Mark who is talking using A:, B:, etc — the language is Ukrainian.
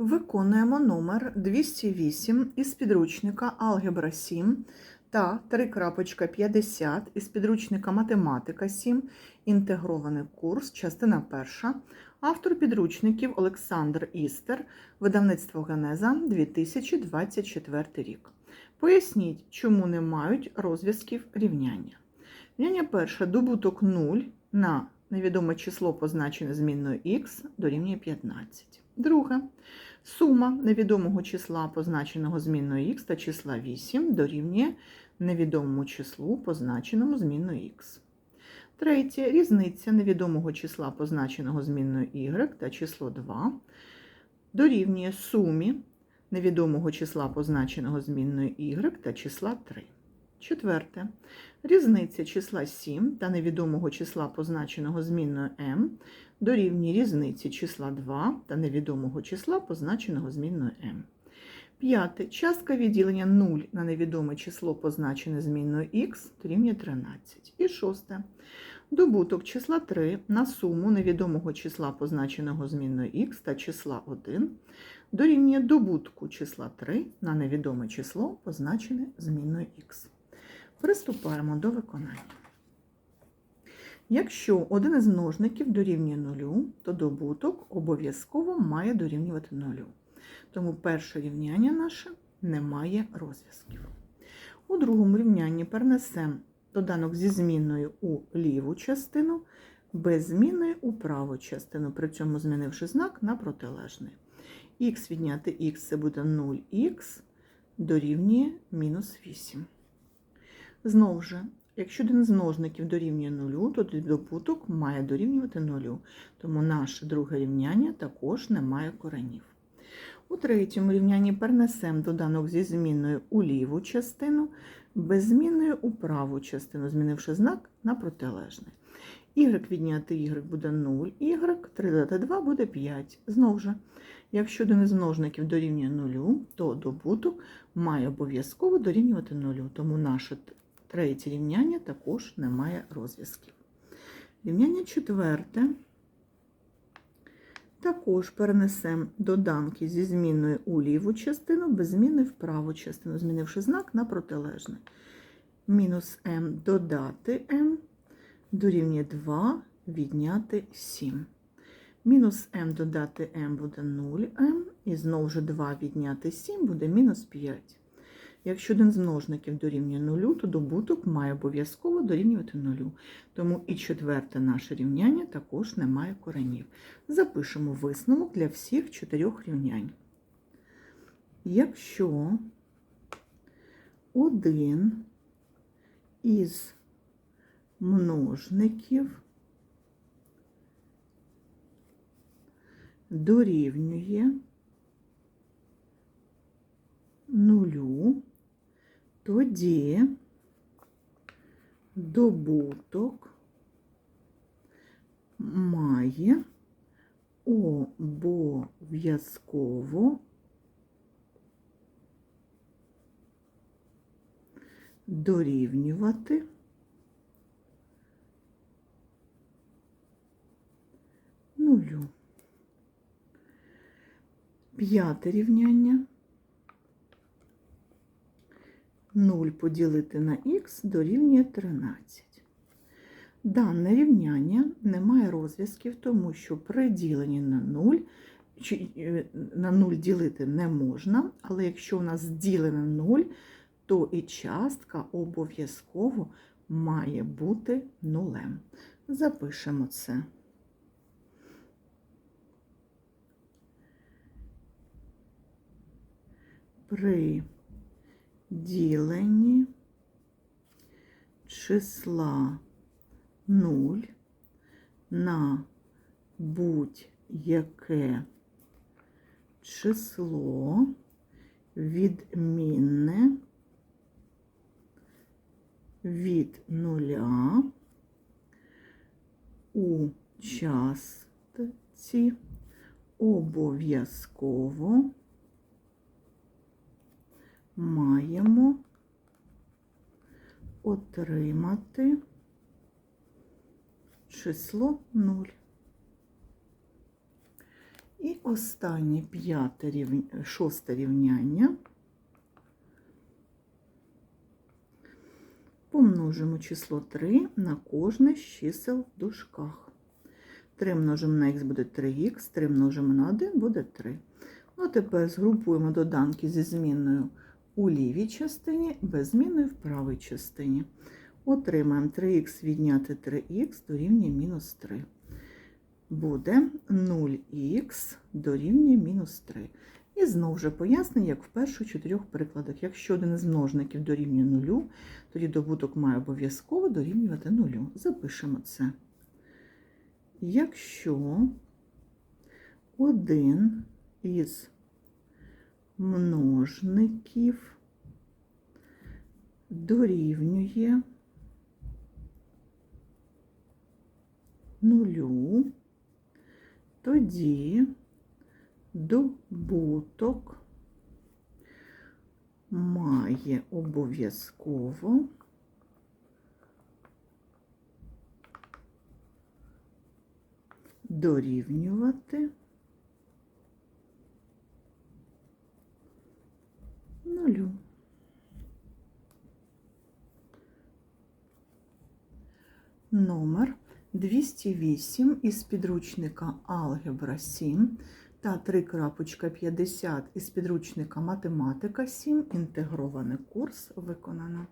A: Виконуємо номер 208 із підручника Алгебра 7 та 3.50 із підручника Математика 7, інтегрований курс, частина 1. Автор підручників Олександр Істер, видавництво Генеза 2024 рік. Поясніть, чому не мають розв'язків рівняння. Рівняння перше добуток 0 на невідоме число, позначене змінною х, дорівнює 15. Друге. Сума невідомого числа, позначеного змінною х та числа 8 дорівнює невідомому числу, позначеному змінною х. Третє. Різниця невідомого числа, позначеного змінною y та число 2 дорівнює сумі невідомого числа, позначеного змінною y та числа 3. Четверте. Різниця числа 7 та невідомого числа, позначеного змінною m, дорівнює різниці числа 2 та невідомого числа, позначеного змінною m. П'яте. Частка відділення 0 на невідоме число, позначене змінною х, дорівнює 13. І шосте. Добуток числа 3 на суму невідомого числа, позначеного змінною х та числа 1, дорівнює добутку числа 3 на невідоме число, позначене змінною х. Приступаємо до виконання. Якщо один із множників дорівнює нулю, то добуток обов'язково має дорівнювати нулю. Тому перше рівняння наше не має розв'язків. У другому рівнянні перенесемо доданок зі змінною у ліву частину, без зміни у праву частину, при цьому змінивши знак на протилежний. Х відняти х це буде 0х дорівнює мінус 8. Знову ж, якщо один з множників дорівнює нулю, то добуток має дорівнювати нулю. Тому наше друге рівняння також не має коренів. У третьому рівнянні перенесемо доданок зі змінною у ліву частину, без зміною у праву частину, змінивши знак на протилежний. Y відняти y буде 0, y, 3 додати 2 буде 5. Знову ж, якщо один із множників дорівнює 0, то добуток має обов'язково дорівнювати 0, тому наше третє рівняння також не має розв'язків. Рівняння четверте. Також перенесемо доданки зі зміною у ліву частину, без зміни в праву частину, змінивши знак на протилежний. Мінус m додати m дорівнює 2 відняти 7. Мінус m додати m буде 0m, і знову ж 2 відняти 7 буде мінус 5. Якщо один з множників дорівнює 0, то добуток має обов'язково дорівнювати 0. Тому і четверте наше рівняння також не має коренів. Запишемо висновок для всіх чотирьох рівнянь. Якщо один із множників дорівнює нулю, тоді добуток має обов'язково дорівнювати нулю. П'яте рівняння. 0 поділити на х дорівнює 13. Дане рівняння не має розв'язків, тому що при діленні на 0 е, на 0 ділити не можна, але якщо у нас ділене 0, то і частка обов'язково має бути нулем. Запишемо це. При діленні числа 0 на будь-яке число відмінне від нуля у частці обов'язково маємо отримати число 0. І останнє п'яте шосте рівняння. Помножимо число 3 на кожне з чисел в дужках. 3 множимо на х буде 3х, 3 множимо на 1 буде 3. Ну, а тепер згрупуємо доданки зі змінною у лівій частині, без змінної в правій частині. Отримаємо 3х відняти 3х дорівнює мінус 3. Буде 0х дорівнює мінус 3. І знову ж пояснення, як в перших чотирьох прикладах. Якщо один із множників дорівнює нулю, тоді добуток має обов'язково дорівнювати нулю. Запишемо це. Якщо один із множників дорівнює нулю, тоді добуток має обов'язково дорівнювати нулю. Номер 208 із підручника Алгебра 7 та 3.50 із підручника Математика 7. Інтегрований курс виконано.